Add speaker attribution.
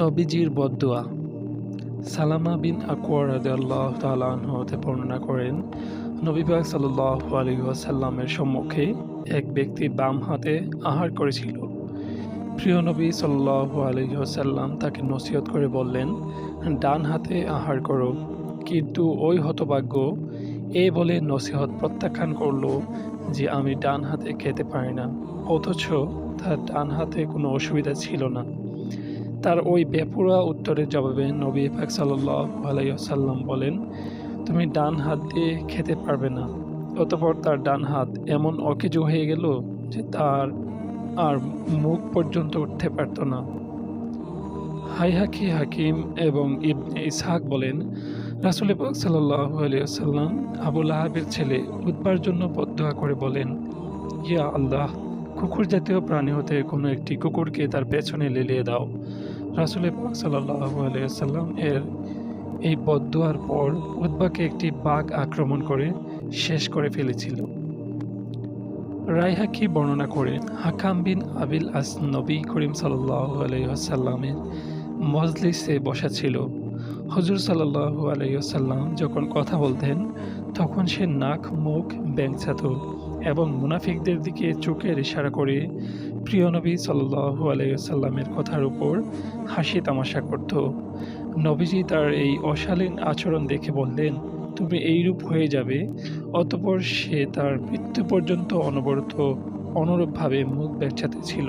Speaker 1: নবীজির বদদোয়া সালামা বিন তাআলা আনহু হতে বর্ণনা করেন, নবী পাক সাল্লাল্লাহু আলাইহি ওয়াসাল্লামের সম্মুখে এক ব্যক্তি বাম হাতে আহার করেছিল। প্রিয় নবী সাল্লাল্লাহু আলাইহি তাকে নসিহত করে বললেন, ডান হাতে আহার করো, কিন্তু ওই হতভাগ্য এ বলে নসিহত প্রত্যাখ্যান করল যে আমি ডান হাতে খেতে পারি না, অথচ তার ডান হাতে কোনো অসুবিধা ছিল না। তার ওই বেপুরা উত্তরের জবাবে নবী পাক আলাইহি বলেন, তুমি ডান হাত দিয়ে খেতে পারবে না, অতঃপর তার ডান হাত এমন অকেজো হয়ে গেল যে তার আর মুখ পর্যন্ত উঠতে পারত না। হাইহাকি হাকিম এবং ইবনে ইসহাক বলেন, রাসুল পাক ওয়াসাল্লাম আবুল আহাবের ছেলে উদ্বার জন্য বদদোয়া করে বলেন, ইয়া আল্লাহ, কুকুর জাতীয় প্রাণী হতে কোনো একটি কুকুরকে তার পেছনে লেলিয়ে দাও। রাসুল পাক সাল্লাল্লাহু আলাইহি ওয়াসাল্লাম এর এই বদদোয়ার পর উদ্বাকে একটি বাঘ আক্রমণ করে শেষ করে ফেলেছিল। রায়হাকি বর্ণনা করে হাকাম বিন আবিল আস নবী করিম সাল্লাল্লাহু আলাইহি ওয়াসাল্লামের মজলিসে বসা ছিল। হজুর সাল্লাল্লাহু আলাইহি ওয়াসাল্লাম যখন কথা বলতেন, তখন সে নাক, মুখ ব্যাংচাত। এবং মুনাফিকদের দিকে চোখের ইশারা করে প্রিয় নবী সাল্লাহ আলাইসাল্লামের কথার উপর হাসি তামাশা করত। নবীজি তার এই অশালীন আচরণ দেখে বললেন, তুমি এইরূপ হয়ে যাবে, অতপর সে তার মৃত্যু পর্যন্ত অনবরত, অনুরূপভাবে মুখ ব্যাচাতে ছিল।